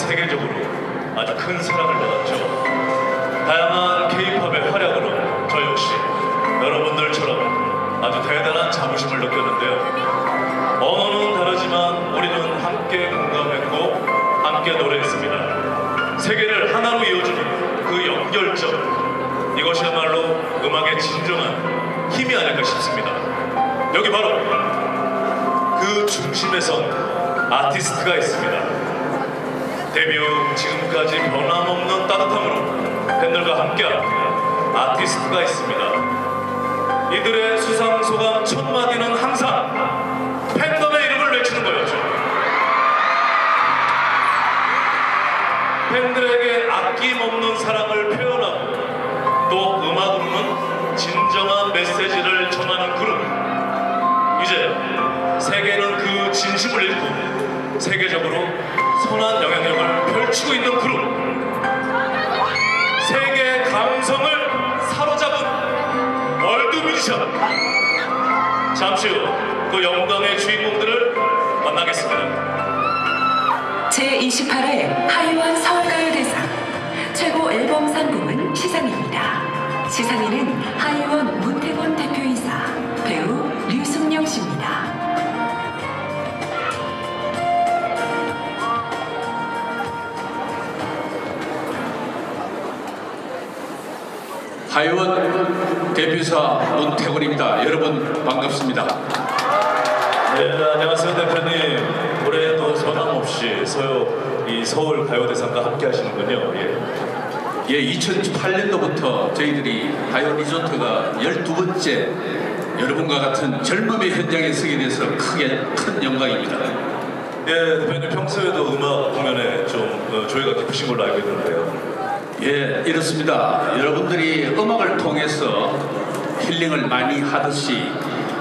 세계적으로 아주 큰 사랑을 받았죠. 다양한 K-팝의 활약으로 저 역시 여러분들처럼 아주 대단한 자부심을 느꼈는데요. 언어는 다르지만 우리는 함께 공감했고 함께 노래했습니다. 세계를 하나로 이어주는 그 연결점 이것이야말로 음악의 진정한 힘이 아닐까 싶습니다. 여기 바로 그 중심에선 아티스트가 있습니다. 데뷔 후 지금까지 변함없는 따뜻함으로 팬들과 함께한 아티스트가 있습니다. 이들의 수상 소감 첫 마디는 항상 팬덤의 이름을 외치는 거였죠. 팬들에게 아낌없는 사랑을 표현하고 또 음악으로는 진정한 메시지를 전하는 그룹. 이제 세계는 그 진심을 읽고 세계적으로 선한 영향력을 펼치고 있는 그룹. 세계의 감성을 사로잡은 월드 뮤지션. 잠시 후 그 영광의 주인공들을 만나겠습니다. 제28회 하이원 서울가요대상 최고 앨범상 부문 시상입니다. 시상에는 하이원 문태곤 대표 하이원 대표사 문태곤입니다. 여러분 반갑습니다. 네, 안녕하세요 대표님. 올해도 변함없이 서요 이 서울 가요대상과 함께 하시는군요. 예. 예, 2008년도부터 저희들이 하이원 리조트가 12번째 여러분과 같은 젊음의 현장에 서게 돼서 크게 큰 영광입니다. 예, 대표님 평소에도 음악 공연에 좀 어, 조예가 깊으신 걸로 알고 있는데요. 예, 이렇습니다. 여러분들이 음악을 통해서 힐링을 많이 하듯이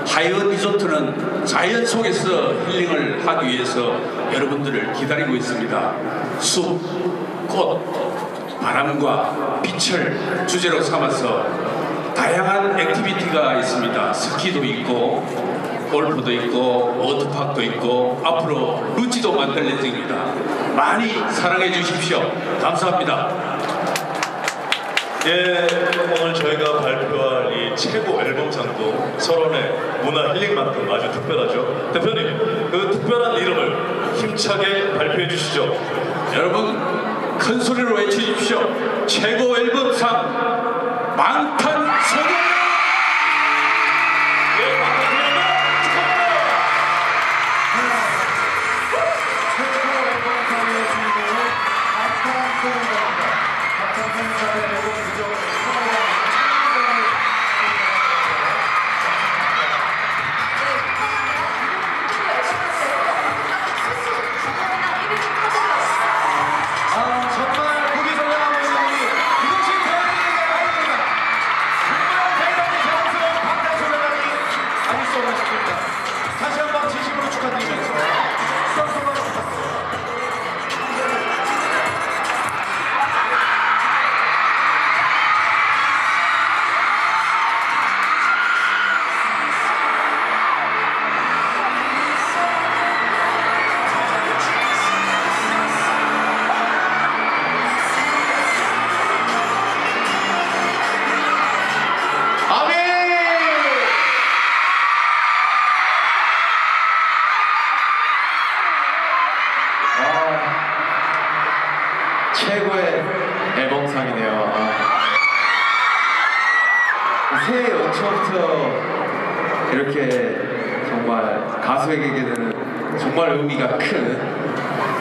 하이원 리조트는 자연 속에서 힐링을 하기 위해서 여러분들을 기다리고 있습니다. 숲, 꽃, 바람과 빛을 주제로 삼아서 다양한 액티비티가 있습니다. 스키도 있고 골프도 있고 워터파크도 있고 앞으로 루지도 만들 예정입니다. 많이 사랑해 주십시오. 감사합니다. 예, 오늘 저희가 발표할 이 최고 앨범상도 서론의 문화 힐링만큼 아주 특별하죠. 대표님, 그 특별한 이름을 힘차게 발표해 주시죠. 여러분 큰 소리로 외쳐주십시오. 최고 앨범상 방 최고의 앨범상이네요. 아. 새해 연초부터 이렇게 정말 가수에게는 정말 의미가 큰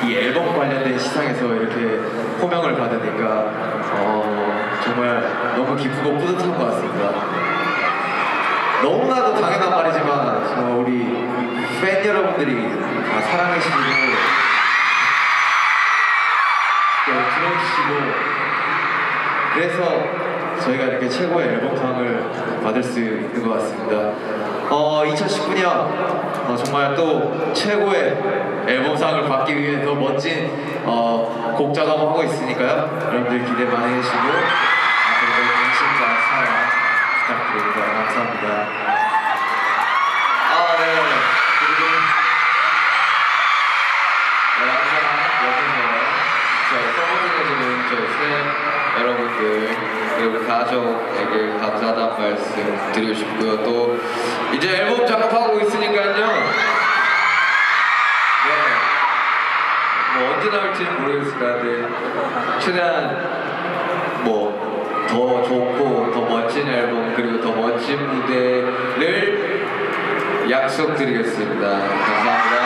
이 앨범 관련된 시상에서 이렇게 호명을 받으니까 어, 정말 너무 기쁘고 뿌듯한 것 같습니다. 너무나도 당연한 말이지만 정말 우리 팬 여러분들이 다 사랑해주시고 그래서 저희가 이렇게 최고의 앨범상을 받을 수 있는 것 같습니다. 어, 2019년 어, 정말 또 최고의 앨범상을 받기 위해 더 멋진 어, 곡 작업하고 있으니까요. 여러분들 기대 많이 해주시고 팬 여러분들 그리고 가족에게 감사하다는 말씀 드리고 싶고요. 또 이제 앨범 작업하고 있으니까요. 네. 뭐 언제 나올지는 모르겠습니다. 근데 최대한 뭐 더 좋고 더 멋진 앨범 그리고 더 멋진 무대를 약속드리겠습니다. 감사합니다.